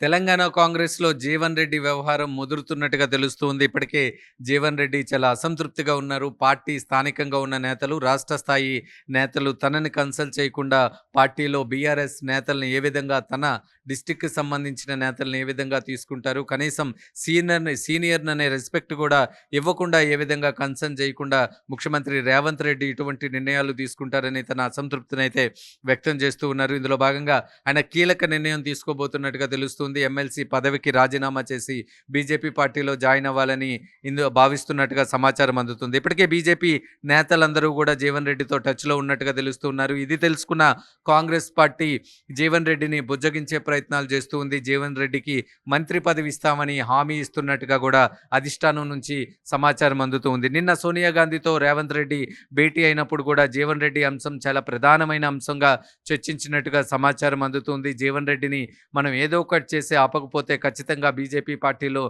తెలంగాణ కాంగ్రెస్‌లో జీవన్ రెడ్డి వ్యవహారం ముదురుతున్నట్టుగా తెలుస్తుంది. ఇప్పటికే జీవన్ రెడ్డి చాలా అసంతృప్తిగా ఉన్నారు. పార్టీ స్థానికంగా ఉన్న నేతలు, రాష్ట్ర స్థాయి నేతలు తనని కన్సల్ట్ చేయకుండా పార్టీలో బీఆర్ఎస్ నేతల్ని ఏ విధంగా తన డిస్టిక్కి సంబంధించిన నేతల్ని ఏ విధంగా తీసుకుంటారు? కనీసం సీనియర్‌ని సీనియర్‌ని అనే రెస్పెక్ట్ కూడా ఇవ్వకుండా ఏ విధంగా కన్సర్న్ చేయకుండా ముఖ్యమంత్రి రేవంత్ రెడ్డి ఇటువంటి నిర్ణయాలు తీసుకుంటారని తన అసంతృప్తినైతే వ్యక్తం చేస్తూ ఉన్నారు. ఇందులో భాగంగా ఆయన కీలక నిర్ణయం తీసుకోబోతున్నట్టుగా తెలుస్తుంది. ఎమ్మెల్సీ పదవికి రాజీనామా చేసి బీజేపీ పార్టీలో జాయిన్ అవ్వాలని ఇందులో భావిస్తున్నట్టుగా సమాచారం అందుతుంది. ఇప్పటికే బీజేపీ నేతలందరూ కూడా జీవన్ రెడ్డితో టచ్‌లో ఉన్నట్టుగా తెలుస్తున్నారు. ఇది తెలుసుకున్న కాంగ్రెస్ పార్టీ జీవన్ రెడ్డిని బుజ్జగించే ప్రయత్నాలు చేస్తూ ఉంది. జీవన్ రెడ్డికి మంత్రి పదవి ఇస్తామని హామీ ఇస్తున్నట్టుగా కూడా అధిష్టానం నుంచి సమాచారం అందుతూ ఉంది. నిన్న సోనియా గాంధీతో రేవంత్ రెడ్డి భేటీ అయినప్పుడు కూడా జీవన్ రెడ్డి అంశం చాలా ప్రధానమైన అంశంగా చర్చించినట్టుగా సమాచారం అందుతుంది. జీవన్ రెడ్డిని మనం ఏదో ఒకటి చేసి ఆపకపోతే ఖచ్చితంగా బీజేపీ పార్టీలో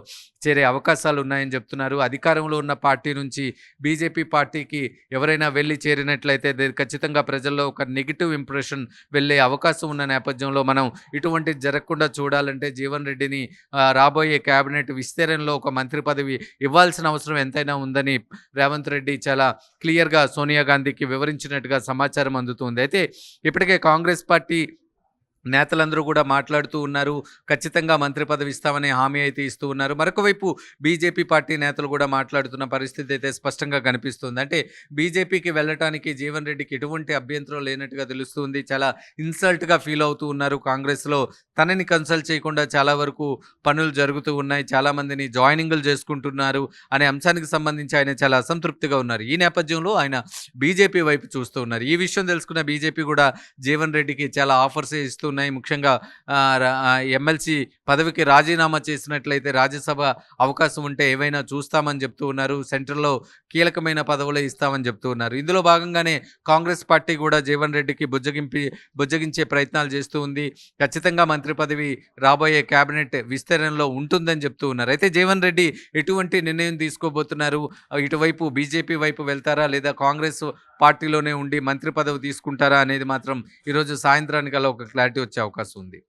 చేరే అవకాశాలు ఉన్నాయని చెప్తున్నారు. అధికారంలో ఉన్న పార్టీ నుంచి బీజేపీ పార్టీకి ఎవరైనా వెళ్ళి చేరినట్లయితే ఖచ్చితంగా ప్రజల్లో ఒక నెగిటివ్ ఇంప్రెషన్ వెళ్ళే అవకాశం ఉన్న నేపథ్యంలో మనం ఇటువంటి జరగకుండా చూడాలంటే జీవన్ రెడ్డిని రాబోయే కేబినెట్ విస్తరణలో ఒక మంత్రి పదవి ఇవ్వాల్సిన అవసరం ఎంతైనా ఉందని రేవంత్ రెడ్డి చాలా క్లియర్‌గా సోనియా గాంధీకి వివరించినట్టుగా సమాచారం అందుతుంది. అయితే ఇప్పటికే కాంగ్రెస్ పార్టీ నేతలందరూ కూడా మాట్లాడుతూ ఉన్నారు. ఖచ్చితంగా మంత్రి పదవి ఇస్తామనే హామీ అయితే ఇస్తూ ఉన్నారు. మరొక వైపు బీజేపీ పార్టీ నేతలు కూడా మాట్లాడుతున్న పరిస్థితి అయితే స్పష్టంగా కనిపిస్తుంది. అంటే బీజేపీకి వెళ్ళటానికి జీవన్ రెడ్డికి ఎటువంటి అభ్యంతరం లేనట్టుగా తెలుస్తుంది. చాలా ఇన్సల్ట్‌గా ఫీల్ అవుతూ ఉన్నారు. కాంగ్రెస్‌లో తనని కన్సల్ట్ చేయకుండా చాలా వరకు పనులు జరుగుతూ ఉన్నాయి. చాలామందిని జాయినింగ్‌లు చేసుకుంటున్నారు అనే అంశానికి సంబంధించి ఆయన చాలా అసంతృప్తిగా ఉన్నారు. ఈ నేపథ్యంలో ఆయన బీజేపీ వైపు చూస్తూ ఉన్నారు. ఈ విషయం తెలుసుకున్న బీజేపీ కూడా జీవన్ రెడ్డికి చాలా ఆఫర్సే ఉన్నాయి ముఖ్యంగా ఎమ్మెల్సీ పదవికి రాజీనామా చేసినట్లయితే రాజ్యసభ అవకాశం ఉంటే ఏవైనా చూస్తామని చెప్తూ ఉన్నారు. సెంట్రల్‌లో కీలకమైన పదవులే ఇస్తామని చెప్తూ ఉన్నారు. ఇందులో భాగంగానే కాంగ్రెస్ పార్టీ కూడా జీవన్ రెడ్డికి బుజ్జగింపి బుజ్జగించే ప్రయత్నాలు చేస్తూ ఉంది. ఖచ్చితంగా మంత్రి పదవి రాబోయే కేబినెట్ విస్తరణలో ఉంటుందని చెప్తూ ఉన్నారు. అయితే జీవన్ రెడ్డి ఎటువంటి నిర్ణయం తీసుకోబోతున్నారు? ఇటువైపు బీజేపీ వైపు వెళ్తారా? లేదా కాంగ్రెస్ పార్టీలోనే ఉండి మంత్రి పదవి తీసుకుంటారా? అనేది మాత్రం ఈరోజు సాయంత్రానికల్లా ఒక క్లారిటీ వచ్చే అవకాశం ఉంది.